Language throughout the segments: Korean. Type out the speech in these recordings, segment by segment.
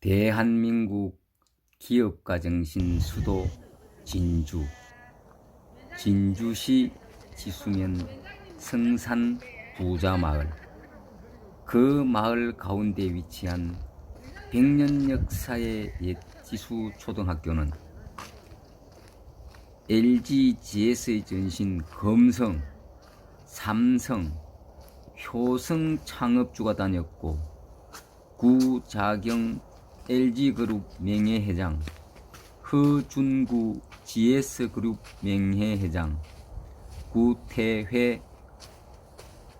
대한민국 기업가 정신 수도 진주. 진주시 지수면 성산 부자 마을. 그 마을 가운데 위치한 100년 역사의 옛 지수 초등학교는 LG GS의 전신 검성, 삼성, 효성 창업주가 다녔고 구자경 LG그룹 명예회장, 허준구 GS그룹 명예회장, 구태회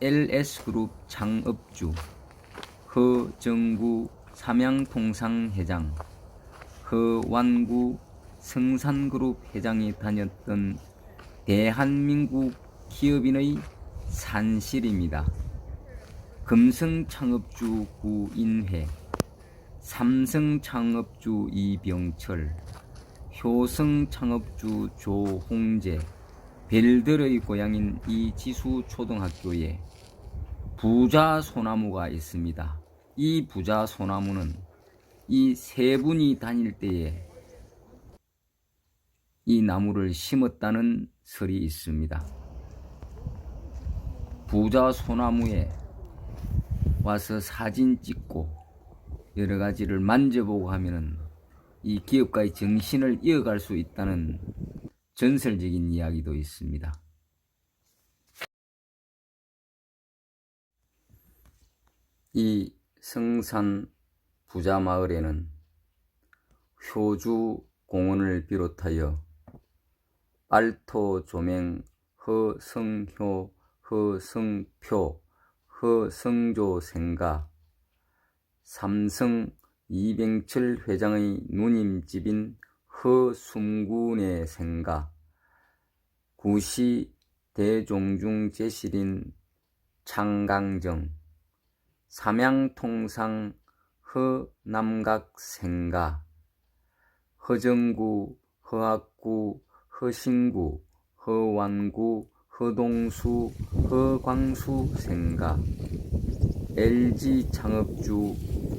LS그룹 창업주, 허정구 삼양통상회장, 허완구 성산그룹 회장이 다녔던 대한민국 기업인의 산실입니다. 금성창업주 구인회, 삼성 창업주 이병철, 효성 창업주 조홍재, 벨들의 고향인 이 지수 초등학교에 부자 소나무가 있습니다. 이 부자 소나무는 이 세 분이 다닐 때에 이 나무를 심었다는 설이 있습니다. 부자 소나무에 와서 사진 찍고 여러 가지를 만져보고 하면은 이 기업가의 정신을 이어갈 수 있다는 전설적인 이야기도 있습니다. 이 성산 부자 마을에는 효주 공원을 비롯하여 알토 조명 허성효 허성표 허성조 생가 삼성 이병철 회장의 누님집인 허숨군의 생가 구시 대종중 제실인 창강정 삼양통상 허남각 생가 허정구 허학구 허신구 허완구 허동수 허광수 생가 LG 창업주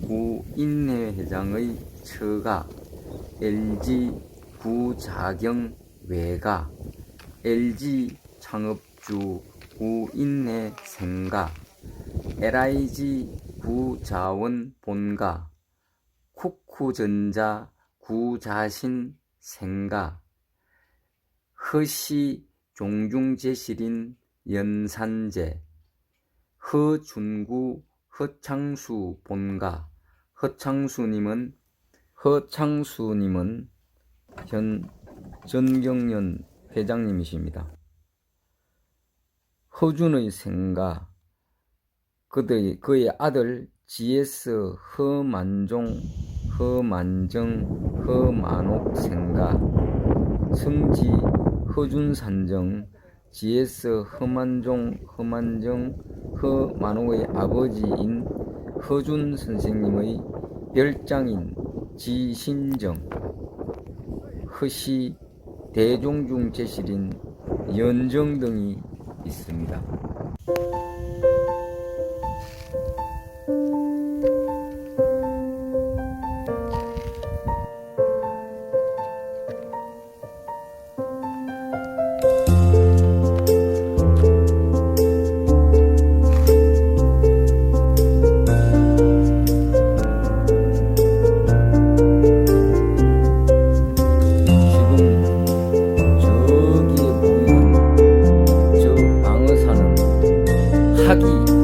구인회 회장의 처가 LG 구자경 외가 LG 창업주 구인회 생가 LIG 구자원 본가 쿠쿠전자 구자신 생가 허시 종중제실인 연산제 허준구 허창수 본가. 허창수님은 허창수님은 현 전경련 회장님이십니다. 허준의 생가. 그의 그의 아들 GS 허만종 허만정 허만옥 생가. 성지 허준산정 GS 허만종 허만정 허만옥의 아버지인 허준 선생님의 별장인 지신정 허시 대종중 제실인 연정 등이 있습니다. 방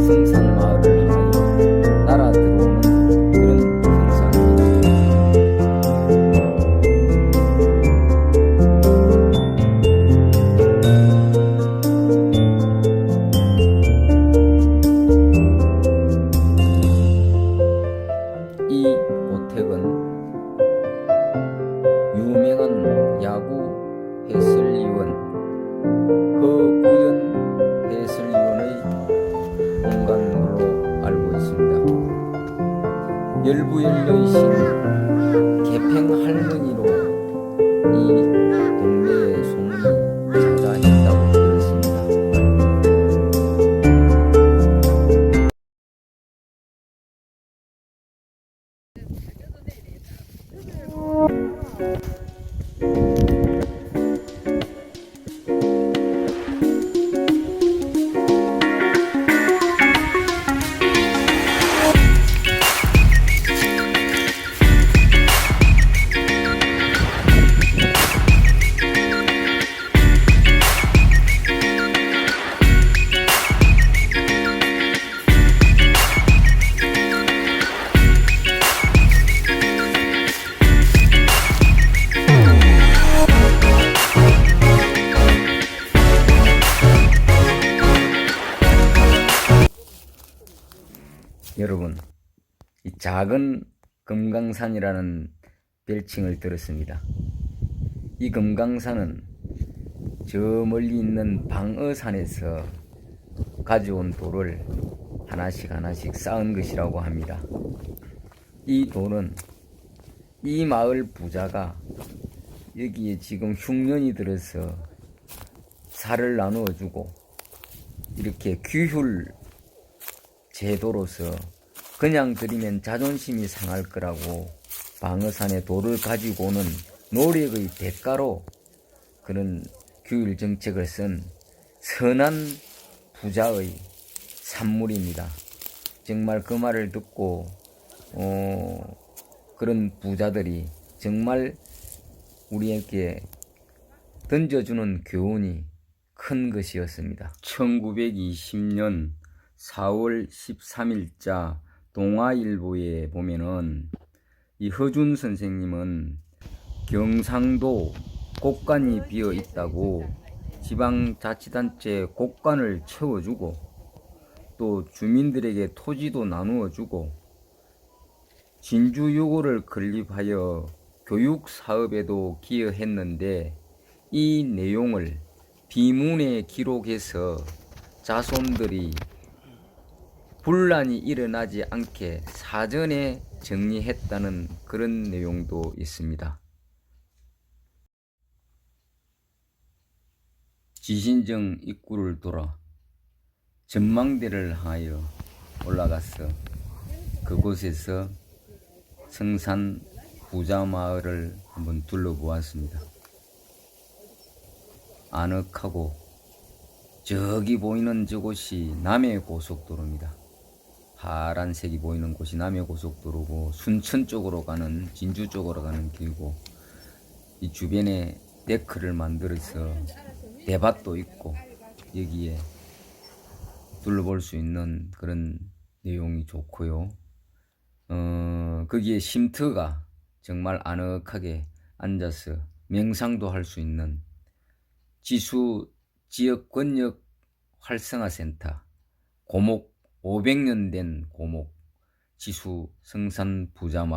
여러분, 이 작은 금강산이라는 별칭을 들었습니다. 이 금강산은 저 멀리 있는 방어산에서 가져온 돌을 하나씩 하나씩 쌓은 것이라고 합니다. 이 돌은 이 마을 부자가 여기에 지금 흉년이 들어서 살을 나누어 주고 이렇게 규율 제도로서 그냥 드리면 자존심이 상할 거라고 방어산에 돌을 가지고 오는 노력의 대가로 그런 규율 정책을 쓴 선한 부자의 산물입니다. 정말 그 말을 듣고 어, 그런 부자들이 정말 우리에게 던져주는 교훈이 큰 것이었습니다. 1920년 4월 13일자 동아일보에 보면은 이 허준 선생님은 경상도 곡간이 비어 있다고 지방자치단체 곡간을 채워주고 또 주민들에게 토지도 나누어 주고 진주 요고를 건립하여 교육 사업에도 기여했는데 이 내용을 비문에 기록해서 자손들이 분란이 일어나지 않게 사전에 정리했다는 그런 내용도 있습니다. 지신정 입구를 돌아 전망대를 향하여 올라가서 그곳에서 성산 부자마을을 한번 둘러보았습니다. 아늑하고 저기 보이는 저곳이 남해 고속도로입니다. 파란색이 보이는 곳이 남해 고속도로고 순천 쪽으로 가는 진주 쪽으로 가는 길고 이 주변에 데크를 만들어서 대밭도 있고 여기에 둘러볼 수 있는 그런 내용이 좋고요. 어, 거기에 쉼터가 정말 아늑하게 앉아서 명상도 할 수 있는 지수 지역 권역 활성화 센터 고목 500년 된 고목 지수 성산 부자마